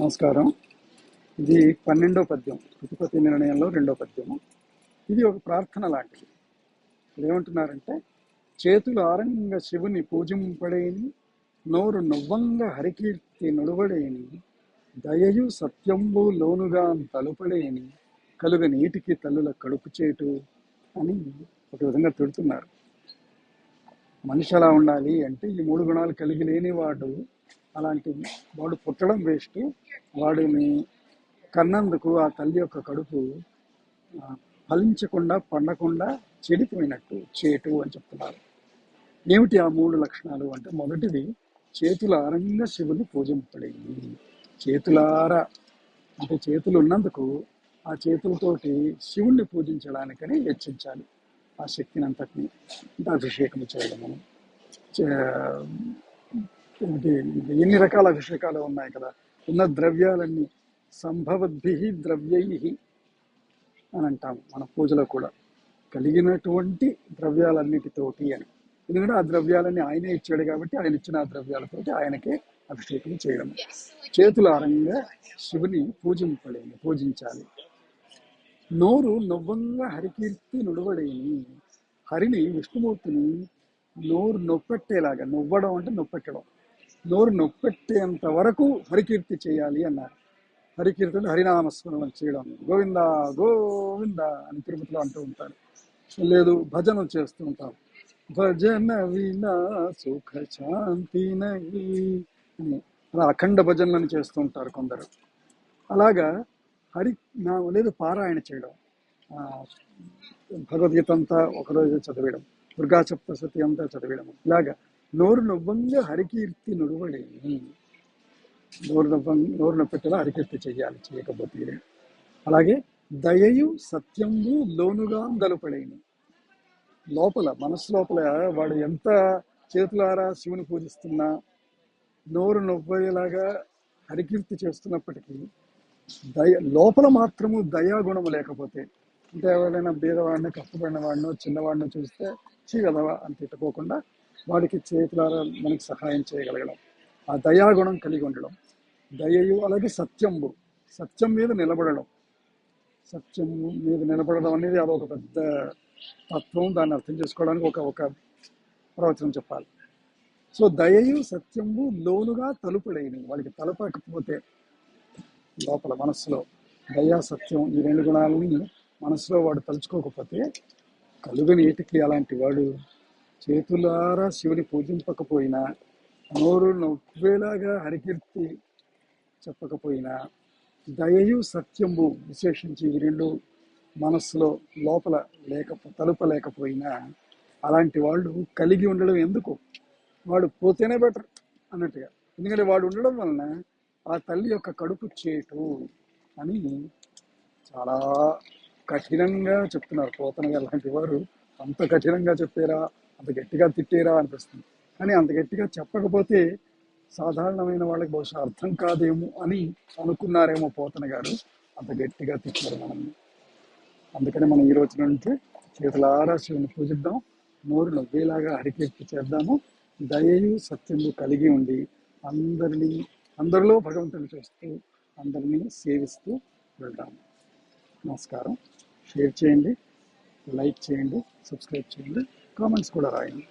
నమస్కారం. ఇది పన్నెండో పద్యం ప్రతిపతి నిర్ణయంలో రెండో పద్యము. ఇది ఒక ప్రార్థన లాంటిది. ఏమంటున్నారంటే చేతులు ఆరంగ శివుని పూజింపడేని నోరు నవ్వంగా హరికీర్తి నుడవడేని దయయు సత్యంబు లోనుగా తలుపడేని కలుగ నీటికి తల్లుల కడుపు చేటు అని ఒక విధంగా తిడుతున్నారు. మనిషి ఎలా ఉండాలి అంటే ఈ మూడు గుణాలు కలిగి లేని వాడు అలాంటి వాడు పుట్టడం వేస్ట్. వాడిని కన్నందుకు ఆ తల్లి యొక్క కడుపు ఫలించకుండా పండకుండా చెడిపోయినట్టు చేటు అని చెప్తున్నారు. ఏమిటి ఆ మూడు లక్షణాలు అంటే మొదటిది చేతులారంగా శివుని పూజింపడేది చేతులార అంటే చేతులు ఉన్నందుకు ఆ చేతులతోటి శివుణ్ణి పూజించడానికని హెచ్చించాలి ఆ శక్తిని అంతటిని అంటే అభిషేకం చేయడము. చే- ఎన్ని రకాల అభిషేకాలు ఉన్నాయి కదా? ఉన్న ద్రవ్యాలన్నీ సంభవద్భి ద్రవ్యై అని అంటాము మన పూజలో కూడా. కలిగినటువంటి ద్రవ్యాలన్నిటితోటి అని. ఎందుకంటే ఆ ద్రవ్యాలన్నీ ఆయనే ఇచ్చాడు కాబట్టి ఆయన ఇచ్చిన ఆ ద్రవ్యాలతోటి ఆయనకే అభిషేకం చేయడం చేతుల అరంగా శివుని పూజింపడేని పూజించాలి. నోరు నవ్వంగా హరికీర్తి నుడవడేని హరిని విష్ణుమూర్తిని నోరు నొప్పెట్టేలాగా నవ్వడం అంటే నొప్పెట్టడం. నోరు నొప్పెట్టేంత వరకు హరికీర్తి చేయాలి అన్నారు. హరికీర్తి అంటే హరినామస్మరణం చేయడం. గోవింద గోవింద అని తిరుపతిలో అంటూ ఉంటారు. లేదు భజన చేస్తూ ఉంటాం. భజన వినా సుఖ శాంతి నహి అని. అలా అఖండ భజనలను చేస్తూ ఉంటారు కొందరు. అలాగా హరి నా లేదు పారాయణ చేయడం. భగవద్గీత అంతా ఒకరోజు చదివేయడం. దుర్గా సప్తశతి అంతా చదివేయడం. ఇలాగా నోరు నవ్వంగా హరికీర్తి నుడువడేని నోరు నవ్వంగా నోరు నొప్పెట్టేలా హరికీర్తి చేయాలి చేయకపోతే. అలాగే దయయు సత్యము లోనుగా దలుపడేని లోపల మనసు లోపల వాడు ఎంత చేతులారా శివుని పూజిస్తున్నా నోరు నొవ్వేలాగా హరికీర్తి చేస్తున్నప్పటికీ దయ లోపల మాత్రము దయాగుణము లేకపోతే అంటే ఎవరైనా బీదవాడిని కష్టపడిన వాడినో చిన్నవాడినో చూస్తే చీగదవా అని తిట్టుకోకుండా వాడికి చేతులారా మనకి సహాయం చేయగలగడం. ఆ దయాగుణం కలిగి ఉండడం. దయయు అలాగే సత్యంబు. సత్యం మీద నిలబడడం. సత్యం మీద నిలబడడం అనేది అదొక పెద్ద తత్వం. దాన్ని అర్థం చేసుకోవడానికి ఒక ఒక ప్రవచనం చెప్పాలి. సో దయయు సత్యంబు లోనుగా తలుపులైనవి వాడికి తలపకపోతే లోపల మనస్సులో దయా సత్యం ఈ రెండు గుణాలని మనసులో వాడు తలుచుకోకపోతే కలుగని ఏటికి అలాంటి వాడు? చేతులారా శివుని పూజింపకపోయినా నోరు నవ్వేలాగా హరికీర్తి చెప్పకపోయినా దయయు సత్యము విశేషించి ఈ రెండు మనస్సులో లోపల లేక తలుపలేకపోయినా అలాంటి వాళ్ళు కలిగి ఉండడం ఎందుకు? వాడు పోతేనే బెటర్ అన్నట్టుగా. ఎందుకంటే వాడు ఉండడం వలన ఆ తల్లి యొక్క కడుపు చేటు అని చాలా కఠినంగా చెప్తున్నారు. పోతన గారు లాంటి వారు అంత కఠినంగా చెప్పారా? అంత గట్టిగా తిట్టేరా అనిపిస్తుంది. కానీ అంత గట్టిగా చెప్పకపోతే సాధారణమైన వాళ్ళకి బహుశా అర్థం కాదేమో అని అనుకున్నారేమో పోతన గారు. అంత గట్టిగా తిట్టారు మనల్ని. అందుకని మనం ఈ రోజు నుంచి చేతులారా శివుని పూజిద్దాం. నోరు నవ్వేలాగా హరికీర్తి చేద్దాము. దయయు సత్యము కలిగి ఉండి అందరినీ అందరిలో భగవంతుని చూస్తూ అందరినీ సేవిస్తూ వెళ్దాము నమస్కారం. షేర్ చేయండి. లైక్ చేయండి. సబ్స్క్రైబ్ చేయండి. common school arriving